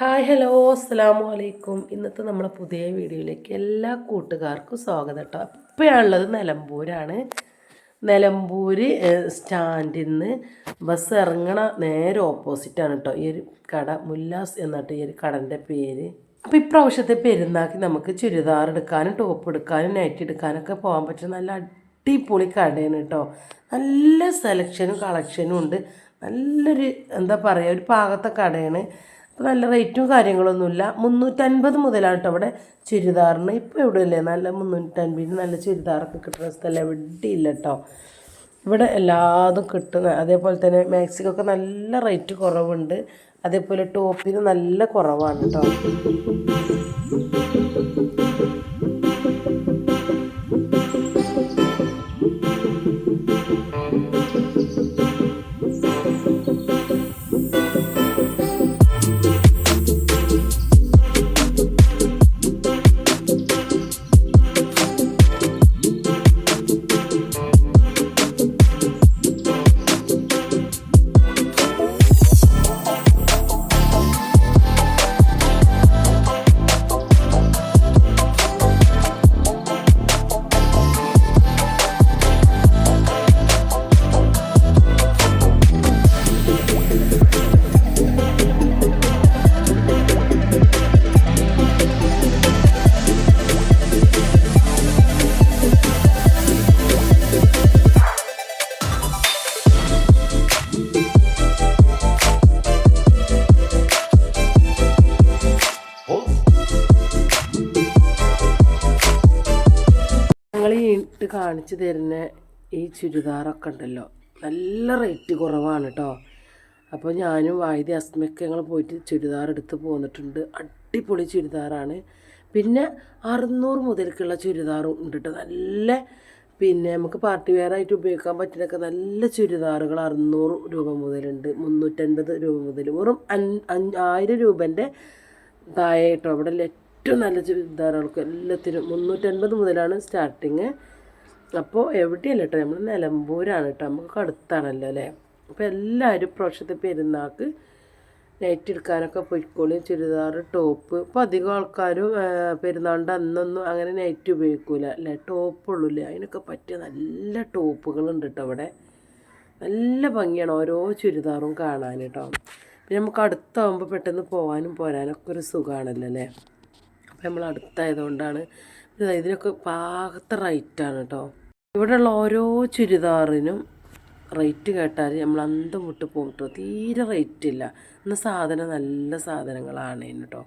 Hi hello അസ്സാം വലൈക്കും ഇന്നത്തെ നമ്മളെ പുതിയ വീഡിയോയിലേക്ക് എല്ലാ കൂട്ടുകാർക്കും സ്വാഗതം കേട്ടോ ഇപ്പോഴാണുള്ളത് നിലമ്പൂരാണ്. നിലമ്പൂർ സ്റ്റാൻഡിൽ നിന്ന് ബസ് ഇറങ്ങണ നേരെ ഓപ്പോസിറ്റാണ് കേട്ടോ ഈ ഒരു കട മുല്ലാസ് എന്നിട്ട് ഈ ഒരു കടന്റെ പേര്. അപ്പോൾ ഇപ്രാവശ്യത്തെ പെരുന്നാക്കി നമുക്ക് ചുരിദാർ എടുക്കാനും ടോപ്പ് എടുക്കാനും നൈറ്റ് എടുക്കാനൊക്കെ പോകാൻ പറ്റും നല്ല അടിപൊളി കടയാണ് കേട്ടോ നല്ല സെലക്ഷനും കളക്ഷനും ഉണ്ട്. നല്ലൊരു എന്താ പറയുക ഒരു പാകത്തെ കടയാണ്. അപ്പോൾ നല്ല റേറ്റും കാര്യങ്ങളൊന്നുമില്ല. മുന്നൂറ്റൻപത് മുതലാണ് കേട്ടോ അവിടെ ചുരിദാറിന്. ഇപ്പോൾ ഇവിടെ ഇല്ലേ നല്ല മുന്നൂറ്റൻപതിന് നല്ല ചുരിദാറൊക്കെ കിട്ടുന്ന സ്ഥലം എവിടെ ഇല്ല കേട്ടോ ഇവിടെ എല്ലാതും കിട്ടുന്ന അതേപോലെ തന്നെ മാക്സിക്കൊക്കെ നല്ല റേറ്റ് കുറവുണ്ട്. അതേപോലെ ടോപ്പിന് നല്ല കുറവാണ് കേട്ടോ ഞങ്ങൾ ഈ ഇട്ട് കാണിച്ചു തരുന്ന ഈ ചുരിദാറൊക്കെ ഉണ്ടല്ലോ. നല്ല റേറ്റ് കുറവാണ് കേട്ടോ അപ്പോൾ ഞാനും വായുതി അസ്മയൊക്കെ ഞങ്ങൾ പോയിട്ട് ചുരിദാർ എടുത്ത് പോന്നിട്ടുണ്ട്. അടിപൊളി ചുരിദാറാണ്. പിന്നെ അറുന്നൂറ് മുതൽക്കുള്ള ചുരിദാറും ഉണ്ട് കേട്ടോ നല്ല പിന്നെ നമുക്ക് പാർട്ടി വെയറായിട്ട് ഉപയോഗിക്കാൻ പറ്റുന്നൊക്കെ നല്ല ചുരിദാറുകൾ അറുന്നൂറ് രൂപ മുതലുണ്ട്. മുന്നൂറ്റൻപത് രൂപ മുതൽ വെറും ആയിരം രൂപന്റെ താഴെ കേട്ടോ അവിടെ ഏറ്റവും നല്ല ചുരിദാറുകൾക്ക് എല്ലാത്തിനും മുന്നൂറ്റൻപത് മുതലാണ് സ്റ്റാർട്ടിങ് അപ്പോൾ എവിടെയല്ല കേട്ടോ നമ്മൾ നിലമ്പൂരാണ് കേട്ടോ നമുക്ക് അടുത്താണല്ലോ അല്ലേ? അപ്പോൾ എല്ലാവരും പ്രാവശ്യത്തെ പെരുന്നാൾക്ക് നൈറ്റ് എടുക്കാനൊക്കെ പൊയ്ക്കോളിയും ചുരിദാർ ടോപ്പ്. ഇപ്പോൾ അധികം ആൾക്കാരും പെരുന്നാളിന്റെ അന്നൊന്നും അങ്ങനെ നൈറ്റ് ഉപയോഗിക്കില്ല അല്ലേ? ടോപ്പുള്ളൂ അല്ലേ അതിനൊക്കെ പറ്റിയ നല്ല ടോപ്പുകളുണ്ട് കേട്ടോ അവിടെ. നല്ല ഭംഗിയാണ് ഓരോ ചുരിദാറും കാണാൻ കേട്ടോ പിന്നെ നമുക്ക് അടുത്താകുമ്പോൾ പെട്ടെന്ന് പോകാനും പോരാനൊക്കെ ഒരു സുഖമാണല്ലോ അല്ലേ? നമ്മൾ അടുത്തായതുകൊണ്ടാണ് കൊണ്ടാണ് ഇതിനൊക്കെ പാകത്തെ റേറ്റാണ് കേട്ടോ ഇവിടെയുള്ള ഓരോ ചുരിദാറിനും റേറ്റ് കേട്ടാൽ നമ്മൾ അന്തം വിട്ട് പോകും. തീരെ റേറ്റ് ഇല്ല ഇന്ന് സാധനം നല്ല സാധനങ്ങളാണ് കേട്ടോ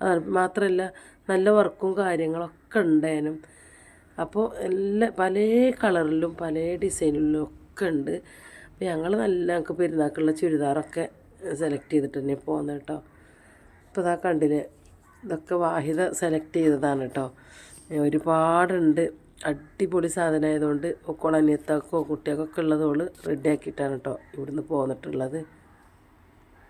അതാണ് മാത്രമല്ല നല്ല വർക്കും കാര്യങ്ങളൊക്കെ ഉണ്ടേനും. അപ്പോൾ എല്ലാ പല കളറിലും പല ഡിസൈനിലും ഒക്കെ ഉണ്ട്. അപ്പോൾ ഞങ്ങൾ നല്ല ഞങ്ങൾക്ക് പെരുന്നാക്കുള്ള ചുരിദാറൊക്കെ സെലക്ട് ചെയ്തിട്ട് തന്നെ പോകുന്നത് കേട്ടോ ഇപ്പോൾ ഇതാ കണ്ടില്ലേ ഇതൊക്കെ വാഹിദ സെലക്ട് ചെയ്തതാണ് കേട്ടോ ഒരുപാടുണ്ട്. അടിപൊളി സാധനമായതുകൊണ്ട് ഒക്കോളനിയത്താക്കോ കുട്ടികൾക്കൊക്കെ ഉള്ളതോൾ റെഡി ആക്കിയിട്ടാണ് കേട്ടോ ഇവിടുന്ന് പോന്നിട്ടുള്ളത്.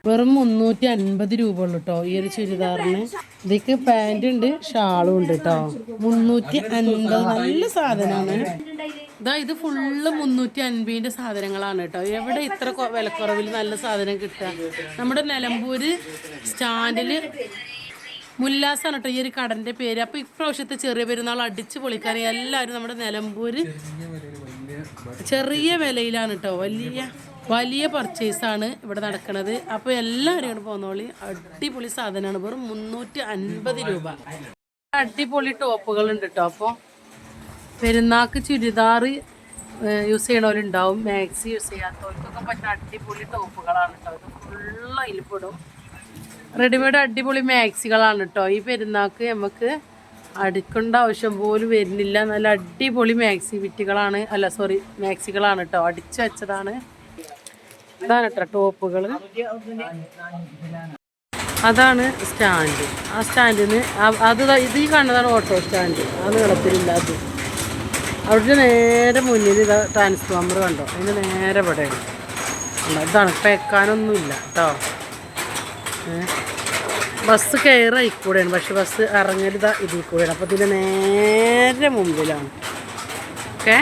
വെറും മുന്നൂറ്റി അൻപത് രൂപ ഉള്ളു കേട്ടോ ഈ ഒരു ചുരിദാറിന്. ഇതിക്ക് പാന്റ് ഉണ്ട് ഷാളും ഉണ്ട് കേട്ടോ മുന്നൂറ്റി അൻപത് നല്ല സാധനമാണ് ഇതാ ഇത് ഫുള്ള് മുന്നൂറ്റി അൻപതിന്റെ സാധനങ്ങളാണ് കേട്ടോ എവിടെ ഇത്ര വിലക്കുറവിൽ നല്ല സാധനം കിട്ടുക? നമ്മുടെ നിലമ്പൂര് സ്റ്റാൻഡിൽ മുല്ലാസാണ് കേട്ടോ ഈ ഒരു കടന്റെ പേര്. അപ്പോൾ ഇപ്രാവശ്യത്തെ ചെറിയ പെരുന്നാൾ അടിച്ച് പൊളിക്കാൻ എല്ലാവരും നമ്മുടെ നിലമ്പൂര് ചെറിയ വിലയിലാണ് കേട്ടോ വലിയ വലിയ പർച്ചേസാണ് ഇവിടെ നടക്കുന്നത് അപ്പോൾ എല്ലാവരും ഇവിടെ പോന്നോളി. അടിപൊളി സാധനമാണ് വെറും മുന്നൂറ്റി അൻപത് രൂപ. അടിപൊളി ടോപ്പുകൾ ഉണ്ട് കേട്ടോ അപ്പോൾ പെരുന്നാക്ക് ചുരിദാർ യൂസ് ചെയ്യണവരുണ്ടാവും. മാക്സി യൂസ് ചെയ്യാത്തവർക്കൊക്കെ പറ്റുന്ന അടിപൊളി ടോപ്പുകളാണ് കേട്ടോ ഇത് ഫുള്ള് അതിൽപ്പെടും റെഡിമെയ്ഡ് അടിപൊളി മാക്സികളാണ് കേട്ടോ ഈ പെരുന്നാക്ക് നമുക്ക് അടുക്കേണ്ട ആവശ്യം പോലും വരുന്നില്ല. നല്ല അടിപൊളി മാക്സി വിറ്റുകളാണ്. അല്ല സോറി മാക്സികളാണ് കേട്ടോ അടിച്ചു വെച്ചതാണ്. അതാണ് കേട്ടോ ടോപ്പുകൾ അതാണ് സ്റ്റാൻഡ്. ആ സ്റ്റാൻഡിന് അത് ഇത് ഈ കാണുന്നതാണ് ഓട്ടോ സ്റ്റാൻഡ്. ആ നീളത്തിലില്ല അത്. അവിടെ നേരെ മുന്നിൽ ഇതാ ട്രാൻസ്ഫോമർ കണ്ടോ? അതിന് നേരെ ഇവിടെയാണ്? ഇതാണ് പേക്കാനൊന്നുമില്ല കേട്ടോ ബസ് കയറി കൂടെയാണ് പക്ഷെ ബസ് ഇറങ്ങരുത് ഇതിൽ കൂടെയാണ്. അപ്പോൾ ഇതിന്റെ നേരെ മുമ്പിലാണ്. ഓക്കെ?